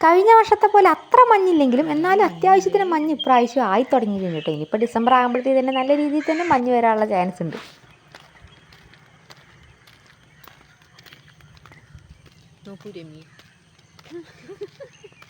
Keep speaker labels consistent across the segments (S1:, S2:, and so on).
S1: കഴിഞ്ഞ വർഷത്തെ പോലെ അത്ര മഞ്ഞില്ലെങ്കിലും എന്നാലും അത്യാവശ്യത്തിന് മഞ്ഞ് ഇപ്രാവശ്യം ആയി തുടങ്ങിയിട്ടുണ്ട് കേട്ടോ. ഇനിയിപ്പോൾ ഡിസംബർ ആകുമ്പോഴത്തേക്ക് തന്നെ നല്ല രീതിയിൽ തന്നെ മഞ്ഞ് വരാനുള്ള ചാൻസ് ഉണ്ട്.
S2: നോക്കൂ രമ്യ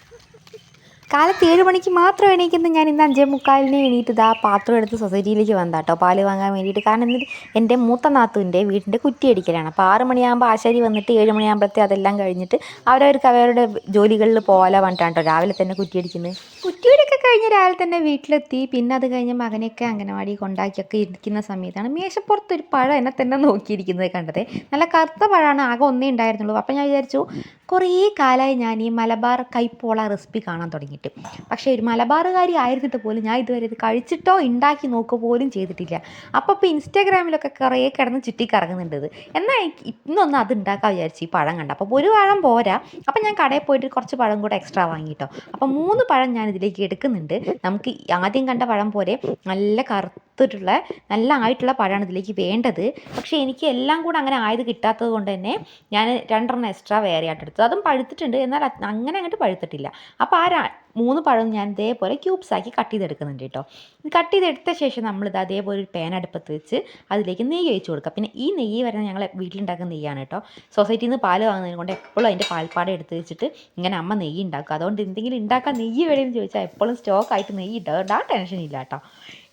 S1: കാലത്ത് ഏഴ് മണിക്ക് മാത്രം എണീക്കുന്ന ഞാൻ ഇന്ന് അഞ്ചേ മുക്കാലിന് എണീറ്റ് ഇതാ പാത്രം എടുത്ത് സൊസൈറ്റിയിലേക്ക് വന്നതാ കേട്ടോ പാൽ വാങ്ങാൻ വേണ്ടിയിട്ട്. കാരണം എന്നിട്ട് എന്റെ മൂത്ത നാത്തുവിന്റെ വീടിന്റെ കുറ്റി അടിക്കലാണ് അപ്പോൾ ആറ് മണിയാകുമ്പോൾ ആശാരി വന്നിട്ട് ഏഴ് മണിയാകുമ്പോഴത്തെ അതെല്ലാം കഴിഞ്ഞിട്ട് അവരവർക്ക് അവരുടെ ജോലികളിൽ പോകാൻ പറഞ്ഞിട്ടാണ് രാവിലെ തന്നെ കുറ്റി അടിക്കുന്നത് കുറ്റിയടിയൊക്കെ കഴിഞ്ഞ് രാവിലെ തന്നെ വീട്ടിലെത്തി. പിന്നെ അത് കഴിഞ്ഞ് മകനെയൊക്കെ അംഗനവാടി കൊണ്ടാക്കിയൊക്കെ ഇരിക്കുന്ന സമയത്താണ് മേശപ്പുറത്ത് ഒരു പഴം എന്നെ തന്നെ നോക്കിയിരിക്കുന്നത് കണ്ടത്. നല്ല കറുത്ത പഴമാണ്. ആകെ ഒന്നേ ഉണ്ടായിരുന്നുള്ളൂ. അപ്പം ഞാൻ വിചാരിച്ചു കുറേ കാലമായി ഞാൻ ഈ മലബാർ കൈപ്പോള റെസിപ്പി കാണാൻ തുടങ്ങിയിട്ട്. പക്ഷേ ഒരു മലബാറുകാരി ആയിരുന്നിട്ട് പോലും ഞാൻ ഇതുവരെ ഇത് കഴിച്ചിട്ടോ ഉണ്ടാക്കി നോക്കുക പോലും ചെയ്തിട്ടില്ല. അപ്പോൾ ഇപ്പോൾ ഇൻസ്റ്റാഗ്രാമിലൊക്കെ കുറേ കിടന്ന് ചുറ്റി കറങ്ങുന്നുണ്ട് ഇത് എന്നാൽ ഇന്നൊന്ന് അത് ഉണ്ടാക്കാൻ വിചാരിച്ചു ഈ പഴം കണ്ട അപ്പോൾ ഒരു പഴം പോരാ. അപ്പോൾ ഞാൻ കടയിൽ പോയിട്ട് കുറച്ച് പഴം കൂടെ എക്സ്ട്രാ വാങ്ങിയിട്ടോ അപ്പോൾ മൂന്ന് പഴം ഞാൻ ഇതിലേക്ക് എടുക്കുന്നുണ്ട്. നമുക്ക് ആദ്യം കണ്ട പഴം പോലെ നല്ല കറുത്തിട്ടുള്ള നല്ല ആയിട്ടുള്ള പഴമാണ് ഇതിലേക്ക് വേണ്ടത്. പക്ഷേ എനിക്ക് എല്ലാം കൂടെ അങ്ങനെ ആയത് കിട്ടാത്തത് കൊണ്ട് തന്നെ ഞാൻ രണ്ടെണ്ണം എക്സ്ട്രാ വേറെ ആയിട്ട് എടുത്തു. അതും പഴുത്തിട്ടുണ്ട്. എന്നാൽ അങ്ങനെ അങ്ങോട്ട് പഴുത്തിട്ടില്ല. അപ്പോൾ ആ മൂന്ന് പഴം ഞാൻ ഇതേപോലെ ക്യൂബ്സ് ആക്കി കട്ട് ചെയ്തെടുക്കുന്നുണ്ട് കേട്ടോ. കട്ട് ചെയ്തെടുത്ത ശേഷം നമ്മൾ നമ്മളിത് അതേപോലെ ഒരു പാൻ അടുപ്പത്ത് വെച്ച് അതിലേക്ക് നെയ്യ് ഒഴിച്ച് കൊടുക്കുക. പിന്നെ ഈ നെയ്യ് വരുന്നത് ഞങ്ങൾ വീട്ടിലുണ്ടാക്കുന്ന നെയ്യാണ് കേട്ടോ. സൊസൈറ്റിയിൽ നിന്ന് പാൽ വാങ്ങുന്നതിന് കൊണ്ട് എപ്പോഴും അതിന്റെ പാൽപ്പാട എടുത്ത് വെച്ചിട്ട് ഇങ്ങനെ അമ്മ നെയ്യ് ഉണ്ടാക്കും. അതുകൊണ്ട് എന്തെങ്കിലും ഉണ്ടാക്കാൻ നെയ്യ് വേണമെന്ന് ചോദിച്ചാൽ എപ്പോഴും സ്റ്റോക്ക് ആയിട്ട് നെയ്യ് അതുകൊണ്ട് ആ ടെൻഷൻ ഇല്ല കേട്ടോ.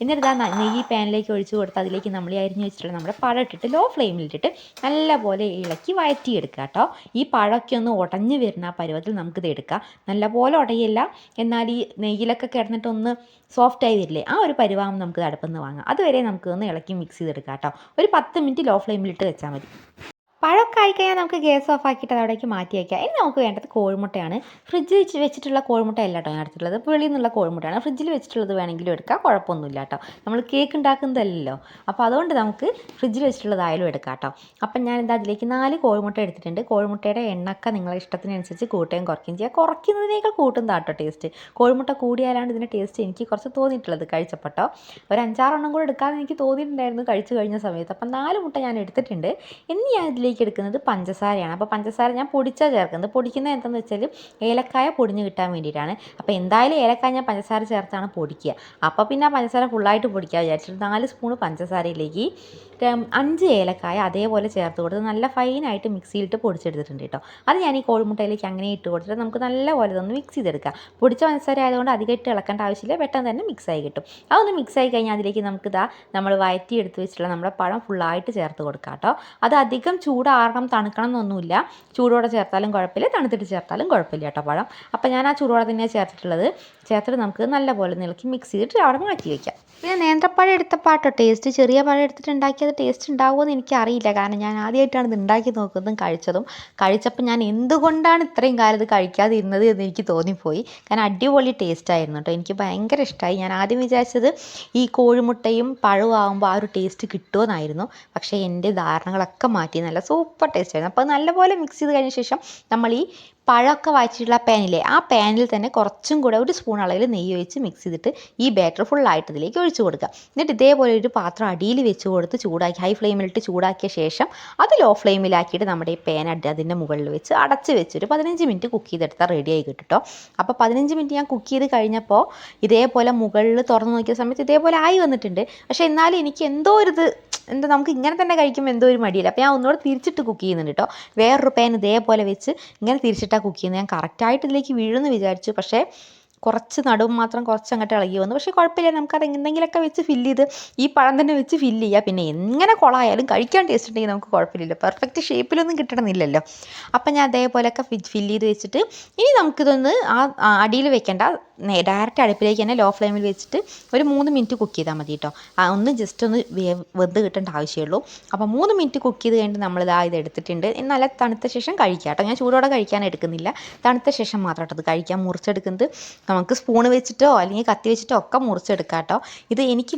S1: എന്നിട്ട് ആ നെയ്യ് പാനിലേക്ക് ഒഴിച്ച് കൊടുത്ത് അതിലേക്ക് നമ്മൾ ഈ അരിഞ്ഞ് വെച്ചിട്ടുള്ള നമ്മുടെ പഴം ഇട്ടിട്ട് ലോ ഫ്ലെയിമിലിട്ടിട്ട് നല്ലപോലെ ഇളക്കി വഴറ്റിയെടുക്കുക കേട്ടോ. ഈ പഴമൊക്കെ ഒന്ന് ഉടഞ്ഞ് വരുന്ന ആ പരുവത്തിൽ നമുക്കിത് എടുക്കാം. നല്ലപോലെ ഉടയില്ല. എന്നാൽ ഈ നെയ്യിലൊക്കെ കിടന്നിട്ടൊന്ന് സോഫ്റ്റായി വരില്ലേ ആ ഒരു പരുവാകുമ്പോൾ നമുക്ക് അടുപ്പിൽ നിന്ന് വാങ്ങാം. അതുവരെ നമുക്ക് ഒന്ന് ഇളക്കി മിക്സ് ചെയ്തെടുക്കാം കേട്ടോ. ഒരു പത്ത് മിനിറ്റ് ലോ ഫ്ലെയിമിലിട്ട് വെച്ചാൽ മതി. പഴമൊക്കെ ആയിക്കഴിഞ്ഞാൽ നമുക്ക് ഗ്യാസ് ഓഫ് ആക്കിയിട്ട് അത് അവിടേക്ക് മാറ്റി വയ്ക്കാം ഇനി നമുക്ക് വേണ്ടത് കോഴിമുട്ടയാണ്. ഫ്രിഡ്ജിൽ വെച്ച് വെച്ചിട്ടുള്ള കോഴിമുട്ട അല്ല കേട്ടോ ഞാൻ എടുത്തിട്ടുള്ളത് വെളിയിൽ നിന്നുള്ള കോഴിമുട്ടയാണ്. ഫ്രിഡ്ജിൽ വെച്ചിട്ടുള്ളത് വേണമെങ്കിലും എടുക്കാം. കുഴപ്പമൊന്നുമില്ല കേട്ടോ. നമ്മൾ കേക്ക് ഉണ്ടാക്കുന്നതല്ലല്ലോ. അപ്പോൾ അതുകൊണ്ട് നമുക്ക് ഫ്രിഡ്ജിൽ വെച്ചിട്ടുള്ളതായാലും എടുക്കാം കേട്ടോ. അപ്പം ഞാൻ എന്താ അതിലേക്ക് നാല് കോഴിമുട്ട എടുത്തിട്ടുണ്ട്. കോഴിമുട്ടയുടെ എണ്ണക്ക നിങ്ങളെ ഇഷ്ടത്തിനനുസരിച്ച് കൂട്ടുകയും കുറയ്ക്കുകയും ചെയ്യുക കുറയ്ക്കുന്നതിനേക്കാൾ കൂട്ടും കേട്ടോ ടേസ്റ്റ്. കോഴിമുട്ട കൂടിയാലാണ് ഇതിന്റെ ടേസ്റ്റ് എനിക്ക് കുറച്ച് തോന്നിയിട്ടുള്ളത് കഴിച്ചപ്പോട്ടോ ഒരു അഞ്ചാറെണ്ണം കൂടെ എടുക്കാമെന്ന് എനിക്ക് തോന്നിയിട്ടുണ്ടായിരുന്നു കഴിച്ചു കഴിഞ്ഞ സമയത്ത്. അപ്പം നാല് മുട്ട ഞാൻ എടുത്തിട്ടുണ്ട്. ഇനി ഞാൻ ഇതിലേക്ക് എടുക്കുന്നത് പഞ്ചസാരയാണ്. അപ്പോൾ പഞ്ചസാര ഞാൻ പൊടിച്ചാൽ ചേർക്കുന്നത്. പൊടിക്കുന്നത് എന്താണെന്ന് വെച്ചാൽ ഏലക്കായ പൊടിഞ്ഞ് കിട്ടാൻ വേണ്ടിയിട്ടാണ്. അപ്പോൾ എന്തായാലും ഏലക്കായ ഞാൻ പഞ്ചസാര ചേർത്താണ് പൊടിക്കുക. അപ്പോൾ പിന്നെ ആ പഞ്ചസാര ഫുള്ളായിട്ട് പൊടിക്കുക വിചാരിച്ചിട്ട് നാല് സ്പൂൺ പഞ്ചസാരയിലേക്ക് അഞ്ച് ഏലക്കായ അതേപോലെ ചേർത്ത് കൊടുത്ത് നല്ല ഫൈനായിട്ട് മിക്സിയിലിട്ട് പൊടിച്ചെടുത്തിട്ടുണ്ട് കേട്ടോ. അത് ഞാൻ ഈ കോഴിമുട്ടയിലേക്ക് അങ്ങനെ ഇട്ട് കൊടുത്തിട്ട് നമുക്ക് നല്ലപോലെ ഒന്ന് മിക്സ് ചെയ്തെടുക്കാം. പൊടിച്ച പഞ്ചസാര ആയതുകൊണ്ട് അധികം ഇട്ട് ഇളക്കേണ്ട ആവശ്യമില്ല. പെട്ടെന്ന് തന്നെ മിക്സ് ആയി കിട്ടും. അതൊന്ന് മിക്സ് ആയി കഴിഞ്ഞാൽ അതിലേക്ക് നമുക്ക് ഇതാ നമ്മൾ വയറ്റി എടുത്ത് വെച്ചിട്ടുള്ള നമ്മുടെ പഴം ഫുള്ളായിട്ട് ചേർത്ത് കൊടുക്കാം കേട്ടോ. അത് അധികം ചൂടാറണം തണുക്കണം എന്നൊന്നുമില്ല ചൂടോടെ ചേർത്താലും കുഴപ്പമില്ല തണുത്തിട്ട് ചേർത്താലും കുഴപ്പമില്ല കേട്ടോ പഴം. അപ്പോൾ ഞാൻ ആ ചൂടോടെ തന്നെയാണ് ചേർത്തിട്ടുള്ളത്. ചേർത്തിട്ട് നമുക്ക് നല്ലപോലെ നിലക്കി മിക്സ് ചെയ്തിട്ട് അവിടെ മാറ്റി വയ്ക്കാം. പിന്നെ നേന്ത്രപ്പഴം എടുത്തപ്പാട്ടോ ടേസ്റ്റ് ചെറിയ പഴം എടുത്തിട്ട് ഉണ്ടാക്കിയത് ടേസ്റ്റ് ഉണ്ടാവുമെന്ന് എനിക്കറിയില്ല. കാരണം ഞാൻ ആദ്യമായിട്ടാണ് ഇത് ഉണ്ടാക്കി നോക്കുന്നതും കഴിച്ചതും. കഴിച്ചപ്പോൾ ഞാൻ എന്തുകൊണ്ടാണ് ഇത്രയും കാലം ഇത് കഴിക്കാതിരുന്നത് എന്ന് എനിക്ക് തോന്നിപ്പോയി. കാരണം അടിപൊളി ടേസ്റ്റ് ആയിരുന്നു കേട്ടോ. എനിക്ക് ഭയങ്കര ഇഷ്ടമായി ഞാൻ ആദ്യം വിചാരിച്ചത് ഈ കോഴിമുട്ടയും പഴവും ആകുമ്പോൾ ആ ഒരു ടേസ്റ്റ് കിട്ടുമെന്നായിരുന്നു പക്ഷേ എന്റെ ധാരണകളൊക്കെ മാറ്റി. നല്ല സൂപ്പർ ടേസ്റ്റ് ആയിരുന്നു. അപ്പോൾ നല്ലപോലെ മിക്സ് ചെയ്ത് കഴിഞ്ഞ ശേഷം നമ്മൾ ഈ പഴമൊക്കെ വായിച്ചിട്ടുള്ള പാനില്ലേ ആ പാനിൽ തന്നെ കുറച്ചും കൂടെ ഒരു സ്പൂൺ അളവിൽ നെയ്യ് ഒഴിച്ച് മിക്സ് ചെയ്തിട്ട് ഈ ബാറ്റർ ഫുള്ളായിട്ട് ഇതിലേക്ക് ഒഴിച്ചു കൊടുക്കുക. എന്നിട്ട് ഇതേപോലെ ഒരു പാത്രം അടിയിൽ വെച്ച് കൊടുത്ത് ചൂടാക്കി ഹൈ ഫ്ലെയിമിലിട്ട് ചൂടാക്കിയ ശേഷം അത് ലോ ഫ്ലെയിമിലാക്കിയിട്ട് നമ്മുടെ ഈ പാൻ അടി അതിന്റെ മുകളിൽ വെച്ച് അടച്ച് ഒരു പതിനഞ്ച് മിനിറ്റ് കുക്ക് ചെയ്തെടുത്താൽ റെഡി ആയി കിട്ടും കേട്ടോ അപ്പോൾ പതിനഞ്ച് മിനിറ്റ് ഞാൻ കുക്ക് ചെയ്ത് കഴിഞ്ഞപ്പോൾ ഇതേപോലെ മുകളിൽ തുറന്ന് നോക്കിയ സമയത്ത് ഇതേപോലെ ആയി വന്നിട്ടുണ്ട്. പക്ഷേ എന്നാലും എനിക്ക് എന്തോ ഒരു എന്താ നമുക്ക് ഇങ്ങനെ തന്നെ കഴിക്കുമ്പോൾ എന്തോ ഒരു മടിയില്ല? അപ്പോൾ ഞാൻ ഒന്നുകൂടെ തിരിച്ചിട്ട് കുക്ക് ചെയ്യുന്നുണ്ട് കേട്ടോ വേറൊരു പാൻ ഇതേപോലെ വെച്ച് ഇങ്ങനെ തിരിച്ചിട്ടാണ് കുക്ക് ചെയ്യുന്നത്. ഞാൻ കറക്റ്റായിട്ട് ഇതിലേക്ക് വീഴുമെന്ന് വിചാരിച്ചു. പക്ഷേ കുറച്ച് നടുവ് മാത്രം കുറച്ച് അങ്ങോട്ട് ഇളകി വന്നു. പക്ഷേ കുഴപ്പമില്ല. നമുക്കത് എന്തെങ്കിലുമൊക്കെ വെച്ച് ഫില്ല് ചെയ്ത് ഈ പഴം തന്നെ വെച്ച് ഫില്ല് ചെയ്യുക പിന്നെ എങ്ങനെ കുളമായാലും കഴിക്കാൻ ടേസ്റ്റ് ഉണ്ടെങ്കിൽ നമുക്ക് കുഴപ്പമില്ലല്ലോ. പെർഫെക്റ്റ് ഷേപ്പിലൊന്നും കിട്ടണമെന്നില്ലല്ലോ. അപ്പം ഞാൻ അതേപോലെയൊക്കെ ഫില്ല് ചെയ്ത് വെച്ചിട്ട് ഇനി നമുക്കിതൊന്ന് ആ അടിയിൽ വെക്കേണ്ട. ഡയറക്റ്റ് അടുപ്പിലേക്ക് തന്നെ ലോ ഫ്ലെയിമിൽ വെച്ചിട്ട് ഒരു മൂന്ന് മിനിറ്റ് കുക്ക് ചെയ്താൽ മതി കേട്ടോ ആ ഒന്ന് ജസ്റ്റ് ഒന്ന് വെന്ത് കിട്ടേണ്ട ആവശ്യമുള്ളൂ. അപ്പോൾ മൂന്ന് മിനിറ്റ് കുക്ക് ചെയ്ത് കഴിഞ്ഞിട്ട് നമ്മളിതാ ഇത് എടുത്തിട്ടുണ്ട്. നല്ല തണുത്ത ശേഷം കഴിക്കാം കേട്ടോ ഞാൻ ചൂടോടെ കഴിക്കാൻ എടുക്കുന്നില്ല. തണുത്ത ശേഷം മാത്രം കേട്ടോ അത് കഴിക്കാൻ മുറിച്ചെടുക്കുന്നത് നമുക്ക് സ്പൂൺ വെച്ചിട്ടോ അല്ലെങ്കിൽ കത്തി വെച്ചിട്ടോ ഒക്കെ മുറിച്ചെടുക്കാം കേട്ടോ ഇത് എനിക്ക്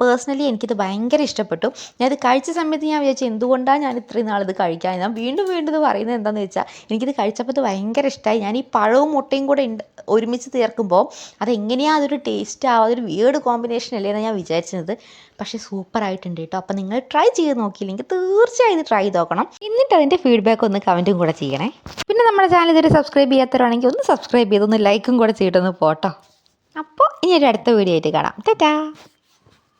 S1: പേഴ്സണലി എനിക്കിത് ഭയങ്കര ഇഷ്ടപ്പെട്ടു. ഞാനിത് കഴിച്ച സമയത്ത് ഞാൻ വിചാരിച്ചു എന്തുകൊണ്ടാണ് ഞാൻ ഇത്രയും നാളിത് കഴിക്കാൻ? ഞാൻ വീണ്ടും വീണ്ടും ഇത് പറയുന്നത് എന്താണെന്ന് വെച്ചാൽ എനിക്കിത് കഴിച്ചപ്പോൾ ഇത് ഭയങ്കര ഇഷ്ടമായി ഞാൻ ഈ പഴവും മുട്ടയും കൂടെ ഉണ്ട് ഒരുമിച്ച് ചേർക്കുമ്പോൾ അതെങ്ങനെയാണ് അതൊരു ടേസ്റ്റ് ആവുക അതൊരു വേർഡ് കോമ്പിനേഷൻ അല്ലേ എന്ന് ഞാൻ വിചാരിച്ചത്. പക്ഷേ സൂപ്പർ ആയിട്ടുണ്ട് കേട്ടോ അപ്പോൾ നിങ്ങൾ ട്രൈ ചെയ്ത് നോക്കിയില്ലെങ്കിൽ തീർച്ചയായും ഇത് ട്രൈ ചെയ്ത് നോക്കണം. എന്നിട്ട് അതിന്റെ ഫീഡ്ബാക്ക് ഒന്ന് കമന്റും കൂടെ ചെയ്യണേ. പിന്നെ നമ്മുടെ ചാനൽ ഇതുവരെ സബ്സ്ക്രൈബ് ചെയ്യാത്തവരാണെങ്കിൽ ഒന്ന് സബ്സ്ക്രൈബ് ചെയ്തൊന്ന് ലൈക്കും കൂടെ ചെയ്തിട്ടൊന്ന് പോട്ടോ. അപ്പോൾ ഇനി ഒരു അടുത്ത വീഡിയോ ആയിട്ട് കാണാം. ടാറ്റാ!